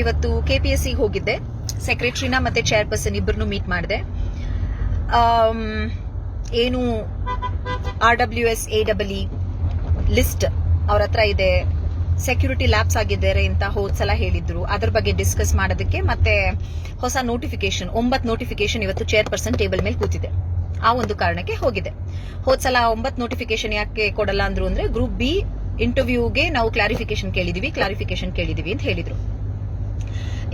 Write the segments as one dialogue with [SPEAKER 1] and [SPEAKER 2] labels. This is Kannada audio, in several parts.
[SPEAKER 1] ಇವತ್ತು ಕೆ ಪಿ ಎಸ್ ಹೋಗಿದ್ದೆ. ಸೆಕ್ರೆಟರಿನ ಮತ್ತೆ ಚೇರ್ಪರ್ಸನ್ ಇಬ್ಬರನ್ನು ಮೀಟ್ ಮಾಡಿದೆ. ಏನು R W S A double list ಅವ್ರ ಹತ್ರ ಇದೆ. ಸೆಕ್ಯೂರಿಟಿ ಲ್ಯಾಬ್ಸ್ ಆಗಿದ್ದಾರೆ ಅಂತ ಹೋದ್ ಸಲ ಹೇಳಿದ್ರು. ಅದ್ರ ಬಗ್ಗೆ ಡಿಸ್ಕಸ್ ಮಾಡೋದಕ್ಕೆ ಮತ್ತೆ ಹೊಸ ನೋಟಿಫಿಕೇಶನ್ ಒಂಬತ್ತು ನೋಟಿಫಿಕೇಶನ್ ಇವತ್ತು ಚೇರ್ಪರ್ಸನ್ ಟೇಬಲ್ ಮೇಲೆ ಕೂತಿದೆ. ಆ ಒಂದು ಕಾರಣಕ್ಕೆ ಹೋಗಿದೆ ಹೋದ್ ಸಲ ಒಂಬತ್ತು ನೋಟಿಫಿಕೇಶನ್ ಯಾಕೆ ಕೊಡಲ್ಲ ಅಂದ್ರು ಅಂದ್ರೆ ಗ್ರೂಪ್ ಬಿ ಇಂಟರ್ವ್ಯೂಗೆ ನಾವು ಕ್ಲಾರಿಫಿಕೇಶನ್ ಕೇಳಿದೀವಿ ಕ್ಲಾರಿಫಿಕೇಶನ್ ಕೇಳಿದೀವಿ ಅಂತ ಹೇಳಿದ್ರು.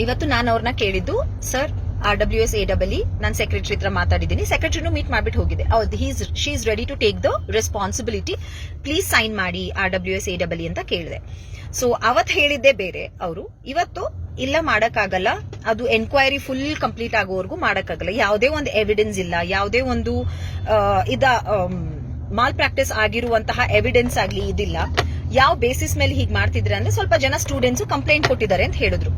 [SPEAKER 1] ಇವತ್ತು ನಾನು ಅವ್ರನ್ನ ಕೇಳಿದ್ದು, sir R W S A double E ನಾನು ಸೆಕ್ರೆಟರಿ ಹತ್ರ ಮಾತಾಡಿದ್ದೀನಿ. ಸೆಕ್ರೆಟರಿನೂ ಮೀಟ್ ಮಾಡ್ಬಿಟ್ಟು ಹೋಗಿದೆ. ಹೌದು he's she is ready to take the responsibility please sign ಮಾಡಿ R W S A double ಅಂತ ಕೇಳಿದೆ. ಸೊ ಅವತ್ ಹೇಳಿದ್ದೆ ಬೇರೆ ಅವರು. ಇವತ್ತು ಇಲ್ಲ, ಮಾಡಕ್ಕಾಗಲ್ಲ. ಅದು ಎನ್ಕ್ವೈರಿ ಫುಲ್ ಕಂಪ್ಲೀಟ್ ಆಗೋವರೆಗೂ ಮಾಡಕ್ಕಾಗಲ್ಲ. ಯಾವುದೇ ಒಂದು ಎವಿಡೆನ್ಸ್ ಇಲ್ಲ, ಯಾವುದೇ ಒಂದು ಇದ ಮಾಲ್ ಪ್ರಾಕ್ಟೀಸ್ ಆಗಿರುವಂತಹ ಎವಿಡೆನ್ಸ್ ಆಗಲಿ ಇದಿಲ್ಲ. ಯಾವ ಬೇಸಿಸ್ ಮೇಲೆ ಹೀಗೆ ಮಾಡ್ತಿದ್ರೆ ಅಂದ್ರೆ ಸ್ವಲ್ಪ ಜನ ಸ್ಟೂಡೆಂಟ್ಸ್ ಕಂಪ್ಲೇಂಟ್ ಕೊಟ್ಟಿದ್ದಾರೆ ಅಂತ ಹೇಳಿದ್ರು.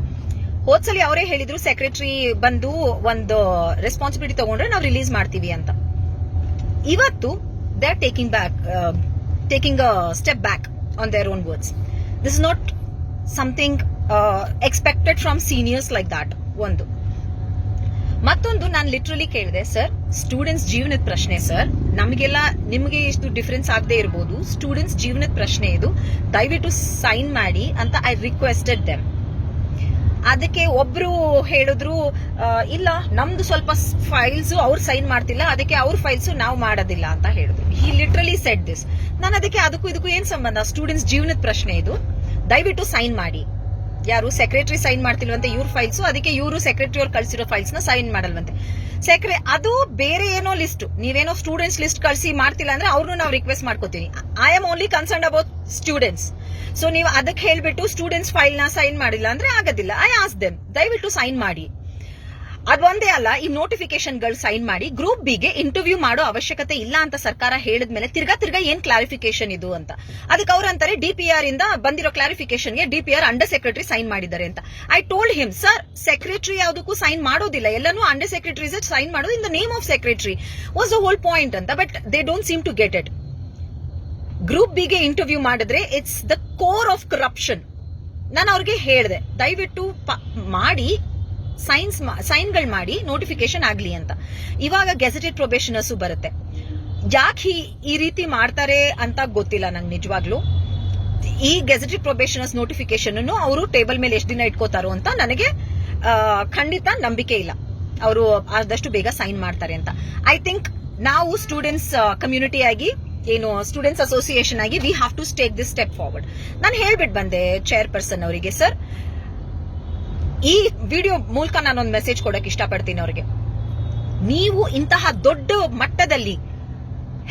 [SPEAKER 1] ಹೋದ್ಸಲಿ ಅವರೇ ಹೇಳಿದ್ರು ಸೆಕ್ರೆಟರಿ ಬಂದು ಒಂದು ರೆಸ್ಪಾನ್ಸಿಬಿಲಿಟಿ ತಗೊಂಡ್ರೆ ನಾವು ರಿಲೀಸ್ ಮಾಡ್ತೀವಿ ಅಂತ. ಇವತ್ತು they are taking back taking a step back on their own words this is not something expected from seniors like that ಒಂದು. ಮತ್ತೊಂದು ನಾನು ಲಿಟ್ರಲಿ ಕೇಳಿದೆ ಸರ್ ಸ್ಟೂಡೆಂಟ್ಸ್ ಜೀವನದ ಪ್ರಶ್ನೆ ಸರ್ ನಮಗೆಲ್ಲ, ನಿಮಗೆ ಇಷ್ಟು ಡಿಫರೆನ್ಸ್ ಆಗದೆ ಇರಬಹುದು ಸ್ಟೂಡೆಂಟ್ಸ್ ಜೀವನದ ಪ್ರಶ್ನೆ ಇದು. ದಯವಿಟ್ಟು ಸೈನ್ ಮಾಡಿ ಅಂತ ಐ ರಿಕ್ವೆಸ್ಟೆಡ್ ದೆಮ್ ಅದಕ್ಕೆ ಒಬ್ರು ಹೇಳಿದ್ರು ಇಲ್ಲ, ನಮ್ದು ಸ್ವಲ್ಪ ಫೈಲ್ಸ್ ಅವ್ರು ಸೈನ್ ಮಾಡ್ತಿಲ್ಲ, ಅದಕ್ಕೆ ಅವ್ರ ಫೈಲ್ಸ್ ನಾವು ಮಾಡೋದಿಲ್ಲ ಅಂತ ಹೇಳಿದ್ರು. ಹಿ ಲಿಟ್ರಲಿ ಸೆಟ್ ದಿಸ್ ನಾನು ಅದಕ್ಕೆ ಅದಕ್ಕೂ ಇದಕ್ಕೂ ಏನ್ ಸಂಬಂಧ? ಸ್ಟೂಡೆಂಟ್ಸ್ ಜೀವನದ ಪ್ರಶ್ನೆ ಇದು. ದಯವಿಟ್ಟು ಸೈನ್ ಮಾಡಿ. ಯಾರು ಸೆಕ್ರೆಟರಿ ಸೈನ್ ಮಾಡ್ತಿಲ್ವಂತೆ ಇವ್ರ ಫೈಲ್ಸ್ ಅದಕ್ಕೆ ಇವರು ಸೆಕ್ರೆಟರಿ ಅವ್ರು ಕಳ್ಸಿರೋ ಫೈಲ್ಸ್ನ ಸೈನ್ ಮಾಡಲ್ವಂತೆ. ಸೆಕ್ರೆ ಅದು ಬೇರೆ ಏನೋ ಲಿಸ್ಟ್ ನೀವೇನೋ ಸ್ಟೂಡೆಂಟ್ಸ್ ಲಿಸ್ಟ್ ಕಳ್ಸಿ ಮಾಡ್ತಿಲ್ಲ ಅಂದ್ರೆ ಅವ್ರನ್ನು ನಾವು ರಿಕ್ವೆಸ್ಟ್ ಮಾಡ್ಕೋತೀವಿ. I am only concern about students so ನೀವು ಅದಕ್ಕೆ ಹೇಳ್ಬಿಟ್ಟು ಸ್ಟೂಡೆಂಟ್ಸ್ ಫೈಲ್ನ ಸೈನ್ ಮಾಡಿಲ್ಲ ಅಂದ್ರೆ ಆಗೋದಿಲ್ಲ. ಐ ಆಸ್ ದೆಮ್ ದಯವಿಟ್ಟು ಸೈನ್ ಮಾಡಿ. ಅದೊಂದೇ ಅಲ್ಲ, ಈ ನೋಟಿಫಿಕೇಶನ್ಗಳು ಸೈನ್ ಮಾಡಿ. ಗ್ರೂಪ್ ಬಿಗೆ ಇಂಟರ್ವ್ಯೂ ಮಾಡೋ ಅವಶ್ಯಕತೆ ಇಲ್ಲ ಅಂತ ಸರ್ಕಾರ ಹೇಳಿದ್ಮೇಲೆ ತಿರ್ಗಾ ತಿರ್ಗಾ ಏನ್ ಕ್ಲಾರಿಫಿಕೇಶನ್ ಇದು ಅಂತ. ಅದಕ್ಕೆ ಅವ್ರು ಅಂತಾರೆ ಡಿಪಿಆರ್ ಇಂದ ಬಂದಿರೋ ಕ್ಲಾರಿಫಿಕೇಶನ್ಗೆ ಡಿಪಿಆರ್ ಅಂಡರ್ ಸೆಕ್ರೆಟರಿ ಸೈನ್ ಮಾಡಿದ್ದಾರೆ ಅಂತ. I told him sir secretary ಯಾವುದಕ್ಕೂ ಸೈನ್ ಮಾಡೋದಿಲ್ಲ. ಎಲ್ಲಾನು ಅಂಡರ್ ಸೆಕ್ರೆಟರೀಸ್ ಸೈನ್ ಮಾಡೋದು. In the name of secretary was the whole point ಅಂತ. But they don't seem to get it group ಬಿಗೆ ಇಂಟರ್ವ್ಯೂ ಮಾಡಿದ್ರೆ it's the core of corruption ನಾನು ಅವ್ರಿಗೆ ಹೇಳಿದೆ, ದಯವಿಟ್ಟು ಮಾಡಿ ಸೈನ್ಸ್ ಸೈನ್ಗಳು ಮಾಡಿ ನೋಟಿಫಿಕೇಶನ್ ಆಗಲಿ ಅಂತ. ಇವಾಗ ಗೆಜೆಟೆಡ್ ಪ್ರೊಬೇಷನರ್ಸ್ ಬರುತ್ತೆ. ಯಾಕೆ ಈ ರೀತಿ ಮಾಡ್ತಾರೆ ಅಂತ ಗೊತ್ತಿಲ್ಲ ನಂಗೆ ನಿಜವಾಗ್ಲೂ. ಈ ಗೆಜೆಟೆಡ್ ಪ್ರೊಬೇಷನರ್ಸ್ ನೋಟಿಫಿಕೇಶನ್ ಅವರು ಟೇಬಲ್ ಮೇಲೆ ಎಷ್ಟು ದಿನ ಇಟ್ಕೋತಾರೋ ಅಂತ ನನಗೆ ಖಂಡಿತ ನಂಬಿಕೆ ಇಲ್ಲ. ಅವರು ಆದಷ್ಟು ಬೇಗ ಸೈನ್ ಮಾಡ್ತಾರೆ ಅಂತ. ಐ ಥಿಂಕ್ ನಾವು ಸ್ಟೂಡೆಂಟ್ಸ್ ಕಮ್ಯುನಿಟಿ ಆಗಿ ಏನು ಸ್ಟೂಡೆಂಟ್ಸ್ ಅಸೋಸಿಯೇಷನ್ ಆಗಿ we have to take this step forward ನಾನು ಹೇಳ್ಬಿಟ್ಟು ಬಂದೆ ಚೇರ್ಪರ್ಸನ್ ಅವರಿಗೆ ಸರ್ ಈ ವಿಡಿಯೋ ಮೂಲಕ ನಾನೊಂದು ಮೆಸೇಜ್ ಕೊಡಕ್ ಇಷ್ಟಪಡ್ತೀನಿ ಅವ್ರಿಗೆ. ನೀವು ಇಂತಹ ದೊಡ್ಡ ಮಟ್ಟದಲ್ಲಿ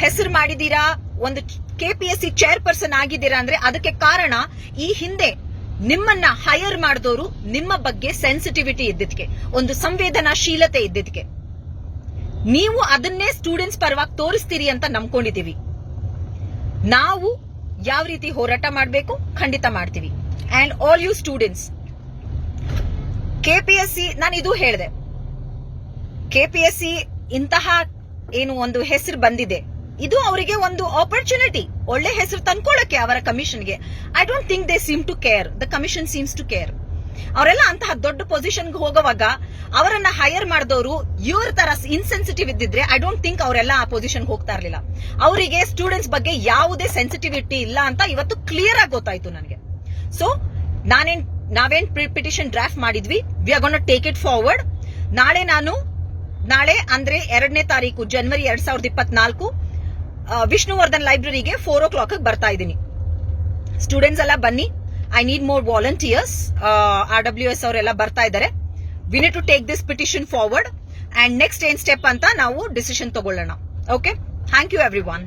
[SPEAKER 1] ಹೆಸರು ಮಾಡಿದೀರಾ ಒಂದು ಕೆಪಿಎಸ್ಸಿ ಚೇರ್ಪರ್ಸನ್ ಆಗಿದ್ದೀರಾ ಅಂದ್ರೆ ಅದಕ್ಕೆ ಕಾರಣ ಈ ಹಿಂದೆ ನಿಮ್ಮನ್ನ ಹೈಯರ್ ಮಾಡಿದವರು ನಿಮ್ಮ ಬಗ್ಗೆ ಸೆನ್ಸಿಟಿವಿಟಿ ಇದ್ದಿದ್ಕೆ, ಒಂದು ಸಂವೇದನಾಶೀಲತೆ ಇದ್ದಿದ್ಕೆ. ನೀವು ಅದನ್ನೇ ಸ್ಟೂಡೆಂಟ್ಸ್ ಪರವಾಗಿ ತೋರಿಸ್ತೀರಿ ಅಂತ ನಂಬ್ಕೊಂಡಿದೀವಿ ನಾವು ಯಾವ ರೀತಿ ಹೋರಾಟ ಮಾಡಬೇಕು ಖಂಡಿತ ಮಾಡ್ತೀವಿ. And all you students KPSC ನಾನು ಇದು ಹೇಳಿದೆ. ಕೆಪಿಎಸ್ಸಿ ಇಂತಹ ಏನು ಒಂದು ಹೆಸರು ಬಂದಿದೆ. ಇದು ಅವರಿಗೆ ಒಂದು ಆಪರ್ಚುನಿಟಿ ಒಳ್ಳೆ ಹೆಸರು ತಂದ್ಕೊಳ್ಳಕ್ಕೆ ಅವರ ಕಮಿಷನ್ಗೆ I don't think they seem to care the commission seems to care ಅವರೆಲ್ಲ ಅಂತಹ ದೊಡ್ಡ ಪೊಸಿಷನ್ಗೆ ಹೋಗುವಾಗ ಅವರನ್ನ ಹೈಯರ್ ಮಾಡಿದವರು ಇವ್ರ ತರ ಇನ್ಸೆನ್ಸಿಟಿವ್ ಇದ್ದಿದ್ರೆ ಐ ಡೋಂಟ್ ಥಿಂಕ್ ಅವರೆಲ್ಲ ಆ ಪೊಸಿಷನ್ ಹೋಗ್ತಾ ಇರಲಿಲ್ಲ. ಅವರಿಗೆ ಸ್ಟೂಡೆಂಟ್ಸ್ ಬಗ್ಗೆ ಯಾವುದೇ ಸೆನ್ಸಿಟಿವಿಟಿ ಇಲ್ಲ ಅಂತ ಇವತ್ತು ಕ್ಲಿಯರ್ ಆಗಿ ಗೊತ್ತಾಯ್ತು ನನಗೆ. ಸೊ ನಾನೇನ್ ನಾವೇನ್ ಪಿಟಿಷನ್ ಡ್ರಾಫ್ಟ್ ಮಾಡಿದ್ವಿ we are gonna take it forward ನಾಳೆ ನಾನು ನಾಳೆ ಅಂದ್ರೆ ಎರಡನೇ ತಾರೀಕು ಜನವರಿ ಎರಡ್ ಸಾವಿರದ ಇಪ್ಪತ್ನಾಲ್ಕು ವಿಷ್ಣುವರ್ಧನ್ ಲೈಬ್ರರಿಗೆ ಫೋರ್ ಓ ಕ್ಲಾಕ್ ಬರ್ತಾ ಇದ್ದೀನಿ. ಸ್ಟೂಡೆಂಟ್ಸ್ ಎಲ್ಲ ಬನ್ನಿ. I need more volunteers R W S ಅವರೆಲ್ಲ ಬರ್ತಾ ಇದ್ದಾರೆ. We need to take this petition forward and next ಏನ್ ಸ್ಟೆಪ್ ಅಂತ ನಾವು ಡಿಸಿಷನ್ ತಗೊಳ್ಳೋಣ. Okay thank you everyone